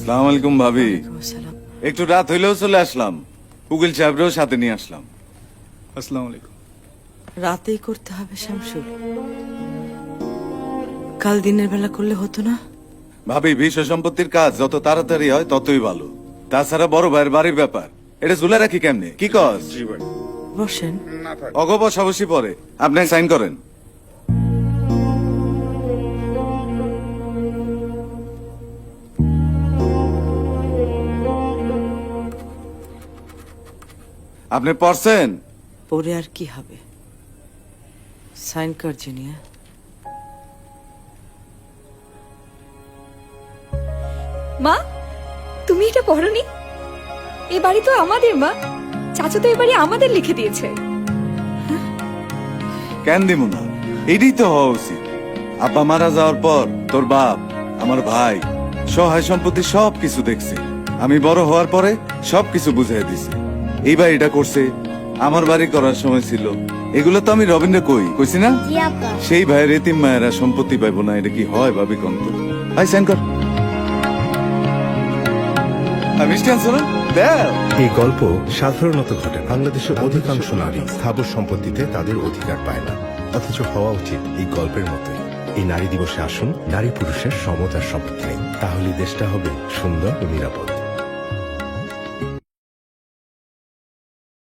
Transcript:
সালাম আলাইকুম ভাবি। একটু রাত হইলেও চলে আসলাম। উকিল সাহেবরেও সাথে নিয়ে আসলাম। আসসালামু আলাইকুম। রাতেই করতে হবে শামসুর কাল দিনের বেলা করলে হতো না? ভাবি বিশ্ব সম্পত্তির কাজ যত তাড়াতাড়ি হয় ততই ভালো। তাছাড়া বড় ভাইয়ের বাড়ির ব্যাপার। এটা ঝুলে রাখি কেমনে? কি কস? বসেন। অগ বসাবসি পরে। আপনি সাইন করেন। আপনি পড়ছেন? পরে আর কি হবে? সাইন কর জুনিয়া। মা তুমি এটা পড়নি? এ বাড়ি তো আমাদের মা। চাচা তো এ বাড়ি আমাদের লিখে দিয়েছে। কেন দিব না? এটাই তো হওয়া উচিত। আব্বা মারা যাওয়ার পর তোর বাপ আমার ভাই সহায় সম্পত্তি সব কিছু দেখছে। আমি বড় হওয়ার পরে সব কিছু বুঝিয়ে দিছি। এই বাড়িটা করছে। আমার বাড়ি করার সময় ছিল। এগুলো তো আমি রবীন্দ্র কই? কইছি না? সেই ভাইয়ের এতিম মায়েরা সম্পত্তি পাইবো না এটা কি হয় ভাবি কন্ত আই সাইন কর এই গল্প সাধারণত ঘটে বাংলাদেশের অধিকাংশ নারী স্থাবর সম্পত্তিতে তাদের অধিকার পায় না। অথচ হওয়া উচিত এই গল্পের মতোই। এই নারী দিবসে আসুন নারী পুরুষের সমতার শপথ নেই। তাহলে দেশটা হবে সুন্দর ও নিরাপদ।